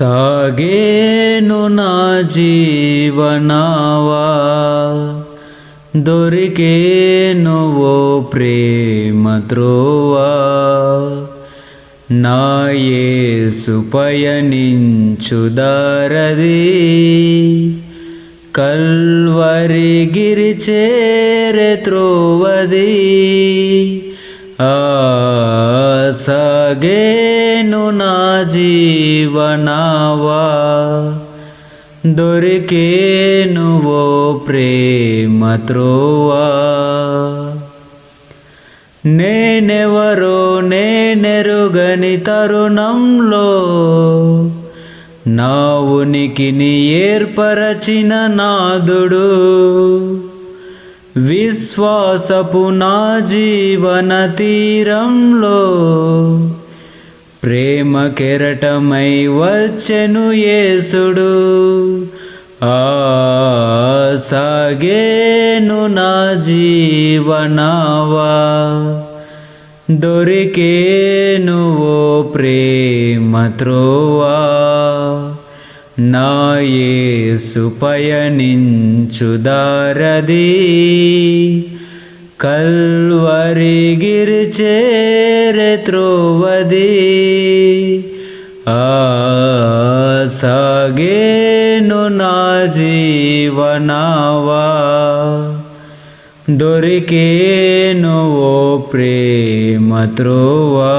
సాగేను నా జీవనావా? దొరికేను ఓ ప్రేమ త్రోవా? నా యేసు పయనించుదారది కల్వరి గిరి చేరే త్రోవది. ఆ సాగేను నా జీవనావా? దొరికేను ఓ ప్రేమ త్రోవా? నేనెవరో నేనెరుగని తరుణంలో నా ఉనికిని ఏర్పరచిన నాదుడు. విశ్వాసపు నా జీవన తీరంలో ప్రేమ కెరటమై వచ్చెను యేసుడు. ఆ సాగేను నా జీవనావా. దొరికేను ఓ ప్రేమ త్రోవా. నాయే యేసు పయనించుదారది కల్వరి గిరి చేరే త్రోవది ఆ సాగేను నా జీవనావా దొరికేను ఓ ప్రేమ త్రోవా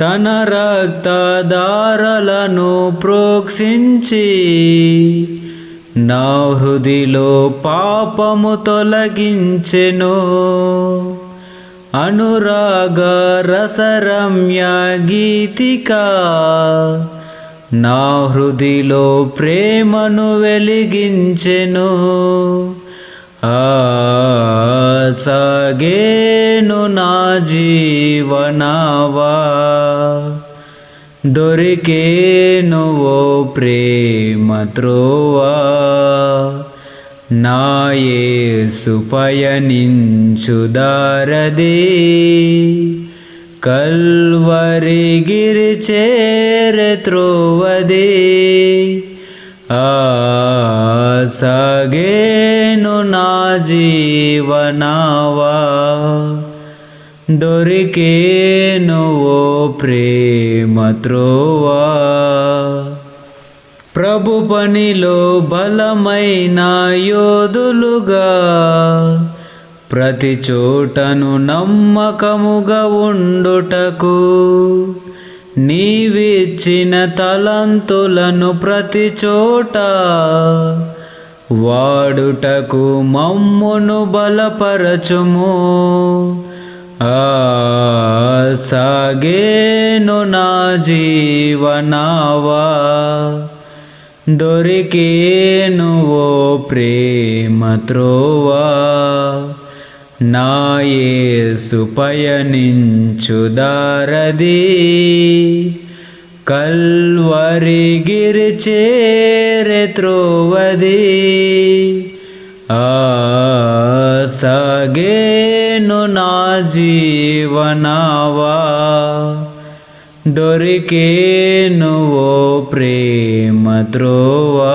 తన రక్తదారలను ప్రోక్షించి నా హృదిలో పాపము తొలగించెను. అనురాగ రసరమ్య గీతిక నా హృదిలో ప్రేమను వెలిగించెను. ఆ సాగేను నా జీవనవా? దొరికేను ఓ ప్రేమ త్రోవా? నాయే యేసు పయనించుదారది కల్వరి గిరి చేరే త్రోవదే. ఆ సాగేను నా జీవనావా? దొరికేను ఓ ప్రేమ త్రోవా. ప్రభు పనిలో బలమైన యోధులుగా ప్రతి చోటను నమ్మకముగా ఉండుటకు నీవిచ్చిన తలంతులను ప్రతి చోట వాడుటకు మమ్మును బలపరచుము. సాగేను నా జీవనావా? దొరికేను ఓ ప్రేమ త్రోవా? నా యేసు పయనించుదారది కల్వరి గిరి చేరే త్రోవది. ఆ సాగేను నా జీవనావా దొరికేను ఓ ప్రేమ త్రోవా